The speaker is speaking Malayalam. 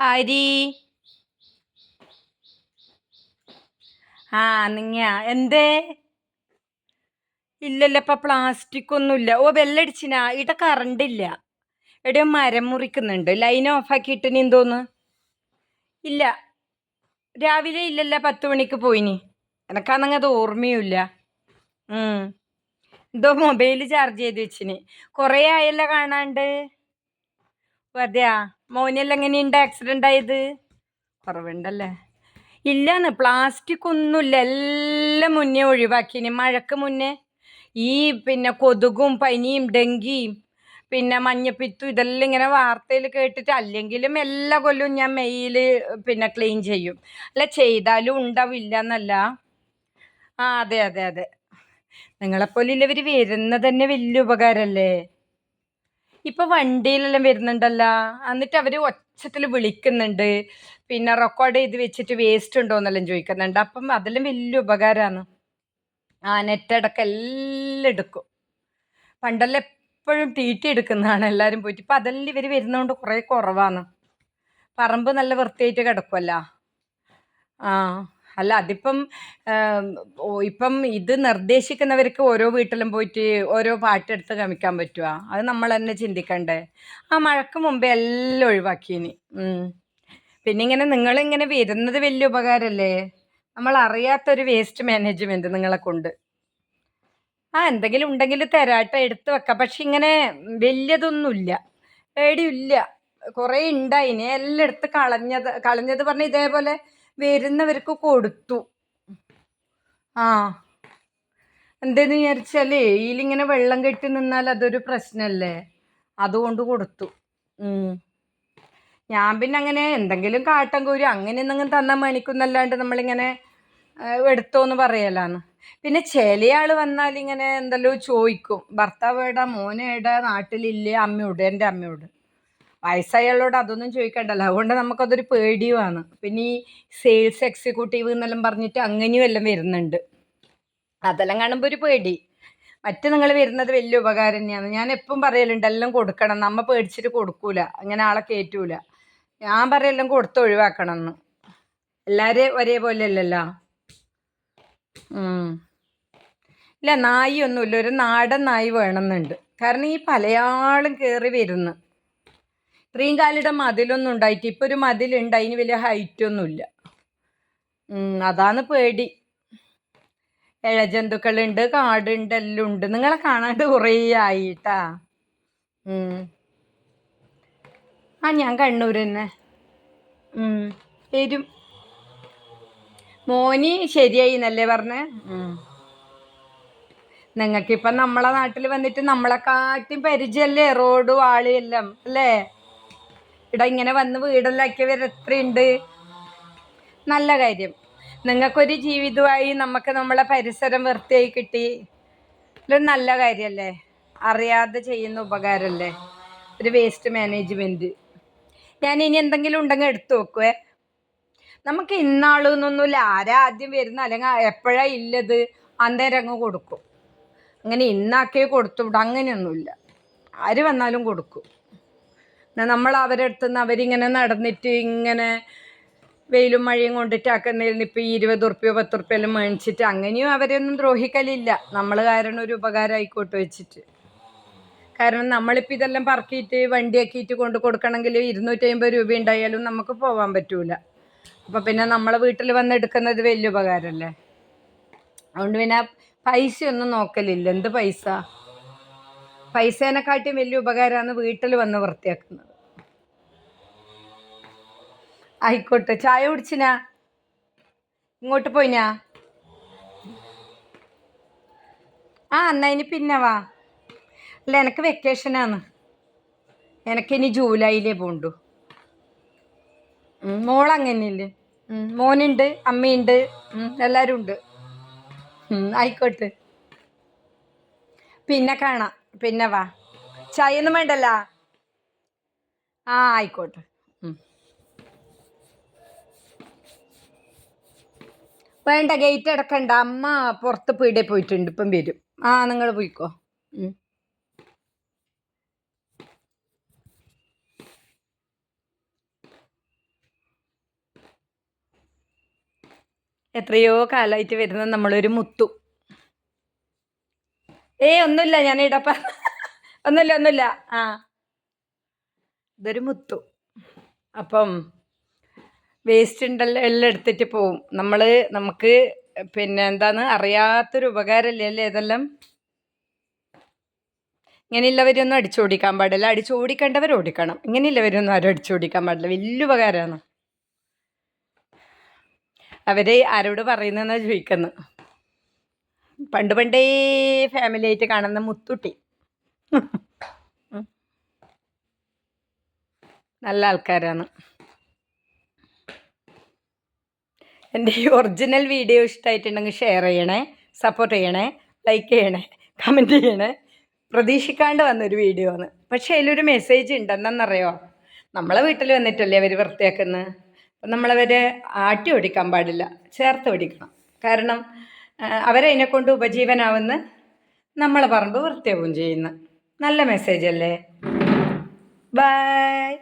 ആരി? ആ നിങ്ങ എന്തേ? ഇല്ലല്ല ഇപ്പൊ പ്ലാസ്റ്റിക് ഒന്നുമില്ല. ഓ ബെല്ലടിച്ചിനാ ഇവിടെ കറണ്ട് ഇല്ല എവിടെയോ മരം മുറിക്കുന്നുണ്ട്. ലൈൻ ഓഫാക്കിയിട്ട് നീ എന്തോന്ന്? ഇല്ല. രാവിലെ ഇല്ലല്ല പത്ത് മണിക്ക് പോയിനി. എനക്കാണെങ്കിൽ അത് ഓർമ്മയുമില്ല. എന്തോ മൊബൈൽ ചാർജ് ചെയ്ത് വെച്ചിന്. കുറേ ആയല്ല കാണാണ്ട്. അതെയാ മോനെല്ലാം എങ്ങനെയുണ്ട്? ആക്സിഡന്റ് ആയത്? കുറവുണ്ടല്ലേ? ഇല്ലാന്ന് പ്ലാസ്റ്റിക് ഒന്നുമില്ല. എല്ലാം മുന്നേ ഒഴിവാക്കിന്. മഴക്ക് മുന്നേ ഈ പിന്നെ കൊതുകും പനിയും ഡെങ്കിയും പിന്നെ മഞ്ഞപ്പിത്തും ഇതെല്ലാം ഇങ്ങനെ വാർത്തയിൽ കേട്ടിട്ട് അല്ലെങ്കിലും എല്ലാ കൊല്ലവും ഞാൻ മെയിൽ പിന്നെ ക്ലീൻ ചെയ്യും. അല്ല ചെയ്താലും ഉണ്ടാവില്ല എന്നല്ല ആ അതെ അതെ അതെ. നിങ്ങളെപ്പോലെ ഇല്ലവർ വരുന്നത് തന്നെ വലിയ ഉപകാരമല്ലേ? ഇപ്പൊ വണ്ടിയിലെല്ലാം വരുന്നുണ്ടല്ലോ. എന്നിട്ട് അവർ ഒച്ചത്തിൽ വിളിക്കുന്നുണ്ട്. പിന്നെ റെക്കോർഡ് ചെയ്ത് വെച്ചിട്ട് വേസ്റ്റ് ഉണ്ടോ എന്നെല്ലാം ചോദിക്കുന്നുണ്ട്. അപ്പം അതെല്ലാം വലിയ ഉപകാരമാണ് ആ നെറ്റ് അടക്കം എല്ലാം എടുക്കും. പണ്ടെല്ലാം എപ്പോഴും ടി എടുക്കുന്നതാണ്. എല്ലാവരും പോയിട്ട് ഇപ്പം അതെല്ലാം ഇവർ വരുന്നതുകൊണ്ട് കുറേ കുറവാണ്. പറമ്പ് നല്ല വൃത്തിയായിട്ട് കിടക്കുമല്ലോ ആ. അല്ല അതിപ്പം ഇപ്പം ഇത് നിർദ്ദേശിക്കുന്നവർക്ക് ഓരോ വീട്ടിലും പോയിട്ട് ഓരോ പാട്ടെടുത്ത് കമിക്കാൻ പറ്റുമോ അത് നമ്മൾ തന്നെ ചിന്തിക്കണ്ടേ. ആ മഴക്ക് മുമ്പേ എല്ലാം ഒഴിവാക്കിയിനി. പിന്നെ ഇങ്ങനെ നിങ്ങളിങ്ങനെ വരുന്നത് വലിയ ഉപകാരമല്ലേ നമ്മൾ അറിയാത്തൊരു വേസ്റ്റ് മാനേജ്മെന്റ് നിങ്ങളെ കൊണ്ട്. ആ എന്തെങ്കിലും ഉണ്ടെങ്കിൽ തരാട്ട എടുത്ത് വെക്കാം. പക്ഷെ ഇങ്ങനെ വലിയതൊന്നുമില്ല. പേടിയില്ല കുറേ ഉണ്ടായിന്. എല്ലാം എടുത്ത് കളഞ്ഞത് കളഞ്ഞത് പറഞ്ഞ ഇതേപോലെ വരുന്നവർക്ക് കൊടുത്തു. ആ. എന്തെന്ന് വിചാരിച്ചാലേ ഇതിലിങ്ങനെ വെള്ളം കെട്ടി നിന്നാൽ അതൊരു പ്രശ്നമല്ലേ അതുകൊണ്ട് കൊടുത്തു. ഞാൻ പിന്നെ അങ്ങനെ എന്തെങ്കിലും കാട്ടം കോരി അങ്ങനെ എന്തെങ്കിലും തന്നാൽ മേണിക്കുന്നല്ലാണ്ട് നമ്മളിങ്ങനെ എടുത്തോ എടുത്തോന്ന് പറയലാന്ന്. പിന്നെ ചില ആൾ വന്നാൽ ഇങ്ങനെ എന്തെല്ലോ ചോദിക്കും. ഭർത്താവ് എടാ മോനെ എടാ നാട്ടിലില്ലേ അമ്മയോട് എന്റെ അമ്മയോട്. വയസ്സായാളോട് അതൊന്നും ചോദിക്കണ്ടല്ലോ. അതുകൊണ്ട് നമുക്കതൊരു പേടിയുമാണ്. പിന്നെ ഈ സെയിൽസ് എക്സിക്യൂട്ടീവ് എന്നെല്ലാം പറഞ്ഞിട്ട് അങ്ങനെയും എല്ലാം വരുന്നുണ്ട്. അതെല്ലാം കാണുമ്പോൾ ഒരു പേടി. മറ്റ് നിങ്ങൾ വരുന്നത് വലിയ ഉപകാരം തന്നെയാണ്. ഞാൻ എപ്പം പറയലുണ്ട് എല്ലാം കൊടുക്കണം. നമ്മ പേടിച്ചിട്ട് കൊടുക്കൂല. അങ്ങനെ ആളെ കയറ്റൂല ഞാൻ പറയെല്ലാം കൊടുത്ത് ഒഴിവാക്കണം എന്ന് എല്ലാവരും ഒരേപോലെ അല്ലല്ലോ. ഇല്ല നായി ഒന്നുമില്ല ഒരു നാടൻ നായി വേണമെന്നുണ്ട്. കാരണം ഈ പലയാളും കയറി വരുന്നു. ഇത്രയും കാലിടെ മതിലൊന്നും ഉണ്ടായിട്ട് ഇപ്പൊ ഒരു മതിലുണ്ട് അതിന് വലിയ ഹൈറ്റ് ഒന്നുമില്ല അതാണ് പേടി. ഇഴജന്തുക്കളുണ്ട് കാടുണ്ട് എല്ലാം ഉണ്ട്. നിങ്ങളെ കാണാണ്ട് കുറേ ആയിട്ടാ. ആ ഞാൻ കണ്ണൂർ തന്നെ. വരും. മോനി ശരിയായി എന്നല്ലേ പറഞ്ഞേ. നിങ്ങൾക്കിപ്പം നമ്മളെ നാട്ടിൽ വന്നിട്ട് നമ്മളെ പരിചയമല്ലേ റോഡും ആളും വാളിയെല്ലാം അല്ലേ? ഇവിടെ ഇങ്ങനെ വന്ന് വീടെല്ലാം ആക്കിയവർ എത്രയുണ്ട്? നല്ല കാര്യം. നിങ്ങൾക്കൊരു ജീവിതമായി നമുക്ക് നമ്മളെ പരിസരം വൃത്തിയായി കിട്ടി. ഇതൊരു നല്ല കാര്യമല്ലേ അറിയാതെ ചെയ്യുന്ന ഉപകാരമല്ലേ ഒരു വേസ്റ്റ് മാനേജ്മെന്റ് ഞാൻ ഇനി എന്തെങ്കിലും ഉണ്ടെങ്കിൽ എടുത്തു വെക്കുവേ. നമുക്ക് ഇന്നാളെന്നൊന്നുമില്ല. ആരാ ആദ്യം വരുന്ന അല്ലെങ്കിൽ എപ്പോഴാ ഇല്ലത്? അന്നേരം അങ്ങ് കൊടുക്കും. അങ്ങനെ ഇന്നാക്കേ കൊടുത്തു വിടും അങ്ങനെയൊന്നുമില്ല. ആര് വന്നാലും കൊടുക്കും. നമ്മൾ അവരെ അടുത്ത് നിന്ന് അവരിങ്ങനെ നടന്നിട്ട് ഇങ്ങനെ വെയിലും മഴയും കൊണ്ടിട്ടാക്കുന്നതിൽ ഇപ്പം ഈ ഇരുപത് ഉറുപ്പ്യോ പത്ത് ഉറുപ്പ്യെല്ലാം മേടിച്ചിട്ട് അങ്ങനെയും അവരെയൊന്നും ദ്രോഹിക്കലില്ല. നമ്മൾ കാരണം ഒരു ഉപകാരം ആയിക്കോട്ടെ വെച്ചിട്ട്. കാരണം നമ്മളിപ്പോൾ ഇതെല്ലാം പറക്കിയിട്ട് വണ്ടിയാക്കിയിട്ട് കൊണ്ട് കൊടുക്കണമെങ്കിൽ ഇരുന്നൂറ്റി അമ്പത് രൂപ ഉണ്ടായാലും നമുക്ക് പോകാൻ പറ്റൂല. അപ്പം പിന്നെ നമ്മളെ വീട്ടിൽ വന്ന് എടുക്കുന്നത് വലിയ ഉപകാരമല്ലേ അതുകൊണ്ട് പിന്നെ പൈസ ഒന്നും നോക്കലില്ല. എന്ത് പൈസ? പൈസേനെക്കാട്ടിയും വലിയ ഉപകാരമാണ് വീട്ടിൽ വന്ന് വൃത്തിയാക്കുന്നത്. ആയിക്കോട്ടെ. ചായ കുടിച്ചിനാ? ഇങ്ങോട്ട് പോയിനാ? ആ എന്നാ ഇനി പിന്നെ വാ. അല്ല എനിക്ക് വെക്കേഷനാണ് എനിക്കിനി ജൂലൈയിലേ പോണ്ടു. ഉം, മോനുണ്ട് അമ്മയുണ്ട് എല്ലാവരും ഉണ്ട് ആയിക്കോട്ടെ. പിന്നെ കാണാം. പിന്നെ വാ. ചായ ഒന്നും വേണ്ടല്ല? ആ ആയിക്കോട്ടെ. വേണ്ട ഗേറ്റ് അടക്കണ്ട? അമ്മ പുറത്ത് പീടെ പോയിട്ടുണ്ട്. ഇപ്പം വരും. ആ നിങ്ങൾ പോയിക്കോ. എത്രയോ കാലമായിട്ട് വരുന്ന നമ്മളൊരു മുത്തു. ഏ ഒന്നുമില്ല. ഞാൻ ഇടപ്പ ഒന്നുമില്ല ഒന്നുമില്ല. ആ. ഇതൊരു മുത്തു. അപ്പം വേസ്റ്റ് ഉണ്ടല്ലോ എല്ലാം എടുത്തിട്ട് പോവും. നമ്മൾ നമുക്ക് പിന്നെ എന്താണ് അറിയാത്തൊരു ഉപകാരമല്ലേ അല്ലേ ഇതെല്ലാം? ഇങ്ങനെയുള്ളവരൊന്നും അടിച്ചോടിക്കാൻ പാടില്ല. അടിച്ചോടിക്കേണ്ടവർ ഓടിക്കണം. ഇങ്ങനെയുള്ളവരൊന്നും ആരും അടിച്ചോടിക്കാൻ പാടില്ല. വലിയ ഉപകാരമാണ്. അവർ ആരോട് പറയുന്ന ചോദിക്കുന്നത് പണ്ട് പണ്ടേ ഫാമിലി ആയിട്ട് കാണുന്ന മുത്തുട്ടി. നല്ല ആൾക്കാരാണ്. എന്റെ ഈ ഒറിജിനൽ വീഡിയോ ഇഷ്ടമായിട്ടുണ്ടെങ്കിൽ ഷെയർ ചെയ്യണേ സപ്പോർട്ട് ചെയ്യണേ ലൈക്ക് ചെയ്യണേ കമന്റ് ചെയ്യണേ. പ്രതീക്ഷിക്കാണ്ട് വന്നൊരു വീഡിയോ ആണ്. പക്ഷേ അതിലൊരു മെസ്സേജ് ഉണ്ടെന്നറിയോ നമ്മളെ വീട്ടിൽ വന്നിട്ടല്ലേ അവർ വൃത്തിയാക്കുന്നത് അപ്പം നമ്മളവരെ ആട്ടി ഓടിക്കാൻ പാടില്ല. ചേർത്ത് ഓടിക്കണം. കാരണം അവരതിനെ കൊണ്ട് ഉപജീവനാവുന്ന നമ്മളെ പറമ്പ് വൃത്തിയാവും ചെയ്യുന്നു. നല്ല മെസ്സേജ് അല്ലേ? ബൈ